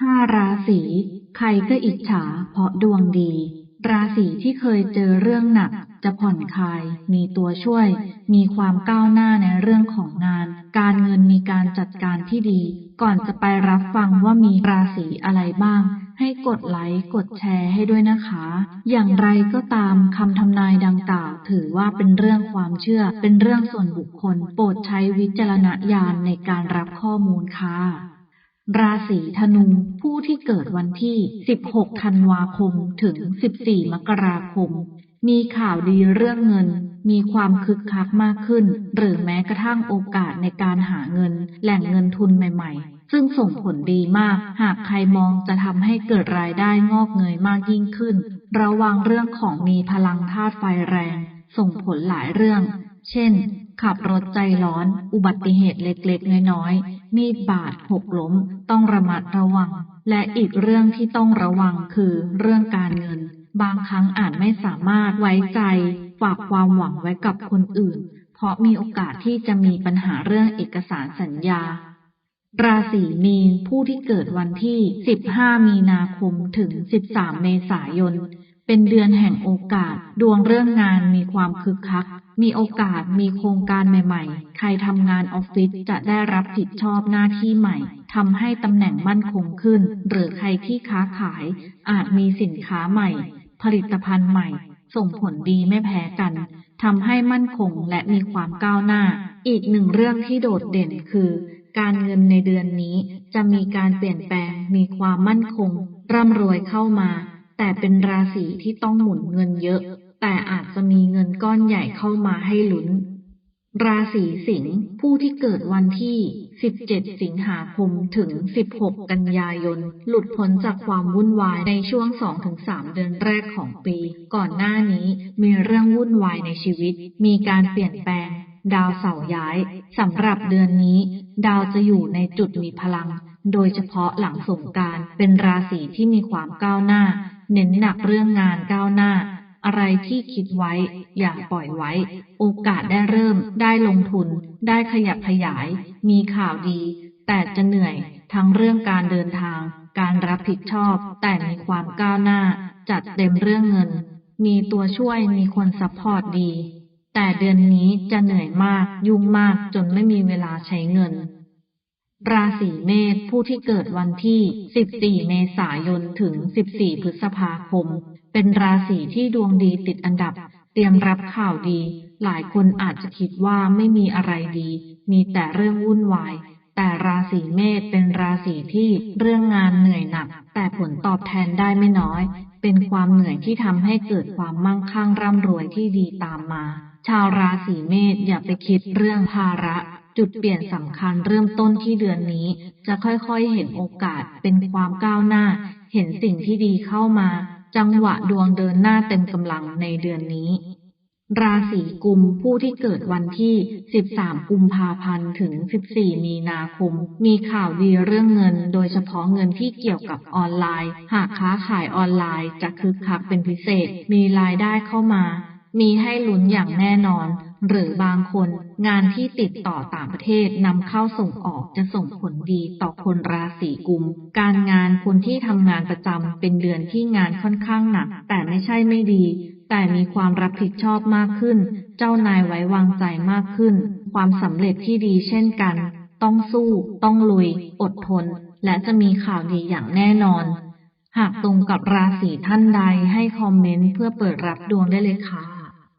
ห้าราศี ใครก็อิจฉาเพราะดวงดี ราศีที่เคยเจอเรื่องหนัก จะผ่อนคลาย มีตัวช่วย มีความก้าวหน้าในเรื่องของงาน การเงินมีการจัดการที่ดี ก่อนจะไปรับฟังว่ามีราศีอะไรบ้าง ให้กดไลค์ กดแชร์ให้ด้วยนะคะ อย่างไรก็ตามคำทำนายดังกล่าว ถือว่าเป็นเรื่องความเชื่อ เป็นเรื่องส่วนบุคคล โปรดใช้วิจารณญาณในการรับข้อมูลค่ะ ราศีธนู ผู้ที่เกิดวันที่ 16 ธันวาคม ถึง 14 มกราคม มีข่าวดีเรื่องเงิน มีความคึกคักมากขึ้น หรือแม้กระทั่งโอกาสในการหาเงิน แหล่งเงินทุนใหม่ๆ ซึ่งส่งผลดีมาก หากใครมองจะทำให้เกิดรายได้งอกเงยมากยิ่งขึ้น ระวังเรื่องของมีพลังธาตุไฟแรง ส่งผลหลายเรื่อง เช่น ขับรถใจร้อน อุบัติเหตุเล็กๆ น้อยๆ มีดบาดหกล้ม ต้องระมัดระวัง และอีกเรื่องที่ต้องระวังคือเรื่องการเงิน บางครั้งอาจไม่สามารถไว้ใจ ฝากความหวังไว้กับคนอื่น เพราะมีโอกาสที่จะมีปัญหาเรื่องเอกสารสัญญา ราศีมีนผู้ที่เกิดวันที่ 15 มีนาคมถึง 13 เมษายน เป็นเดือนแห่งโอกาส ดวงเรื่องงานมีความคึกคัก มีโอกาสมีโครงการใหม่ ๆ ใครทำงานออฟฟิศจะได้รับผิดชอบหน้าที่ใหม่ทำให้ตำแหน่งมั่นคงขึ้น หรือใครที่ค้าขาย อาจมีสินค้าใหม่ ผลิตภัณฑ์ใหม่ ส่งผลดีไม่แพ้กันทำให้มั่นคงและมีความก้าวหน้า อีกหนึ่งเรื่องที่โดดเด่นคือ การเงินในเดือนนี้จะมีการเปลี่ยนแปลง มีความมั่นคง ร่ำรวยเข้ามา แต่เป็นราศีที่ต้องหมุนเงินเยอะ แต่อาจจะมีเงินก้อนใหญ่เข้ามาให้ลุ้น ราศีสิงห์ผู้ที่เกิดวันที่ 17 สิงหาคมถึง 16 กันยายน หลุดพ้นจากความวุ่นวายในช่วง 2-3 เดือนแรกของปี ก่อนหน้านี้มีเรื่องวุ่นวายในชีวิต มีการเปลี่ยนแปลง ดาวเสาร์ย้ายสำหรับเดือนนี้ ดาวจะอยู่ในจุดมีพลัง โดยเฉพาะหลังสงการเป็นราศีที่มีความก้าวหน้า เน้นหนักเรื่องงานก้าวหน้า อะไรที่คิดไว้ อย่าปล่อยไว้ โอกาสได้เริ่ม ได้ลงทุน ได้ขยับขยาย มีข่าวดี แต่จะเหนื่อย ทั้งเรื่องการเดินทาง การรับผิดชอบ แต่มีความก้าวหน้า จัดเต็มเรื่องเงิน มีตัวช่วยมีคนซัพพอร์ตดี แต่เดือนนี้จะเหนื่อยมาก ยุ่งมากจนไม่มีเวลาใช้เงิน ราศีเมษผู้ที่เกิดวันที่ 14 เมษายน ถึง 14 พฤษภาคม เป็นราศีที่ดวงดีติดอันดับ เตรียมรับข่าวดี หลายคนอาจจะคิดว่าไม่มีอะไรดี มีแต่เรื่องวุ่นวาย แต่ราศีเมษเป็นราศีที่เรื่องงานเหนื่อยหนัก แต่ผลตอบแทนได้ไม่น้อย เป็นความเหนื่อยที่ทำให้เกิดความมั่งคั่งร่ำรวยที่ดีตามมา ชาวราศีเมษอย่าไปคิดเรื่องภาระ จุดเปลี่ยนสำคัญเริ่มต้นที่เดือนนี้ จะค่อยๆเห็นโอกาสเป็นความก้าวหน้า เห็นสิ่งที่ดีเข้ามา จังหวะดวงเดินหน้าเต็มกำลังในเดือนนี้ ราศีกุมผู้ที่เกิดวันที่ 13 กุมภาพันธ์ถึง 14 มีนาคม มีข่าวดีเรื่องเงิน โดยเฉพาะเงินที่เกี่ยวกับออนไลน์ หากค้าขายออนไลน์จะคึกคักเป็นพิเศษ มีรายได้เข้ามา มีให้ลุ้นอย่างแน่นอน หรือบางคนงานที่ติดต่อต่างประเทศนำเข้าส่งออกจะส่งผลดีต่อคนราศีกุม การงานคนที่ทำงานประจำเป็นเดือนที่งานค่อนข้างหนัก แต่ไม่ใช่ไม่ดี แต่มีความรับผิดชอบมากขึ้น เจ้านายไว้วางใจมากขึ้น ความสำเร็จที่ดีเช่นกัน ต้องสู้ ต้องลุย อดทน และจะมีข่าวดีอย่างแน่นอนหากตรงกับราศีท่านใดให้คอมเมนต์เพื่อเปิดรับดวงได้เลยค่ะ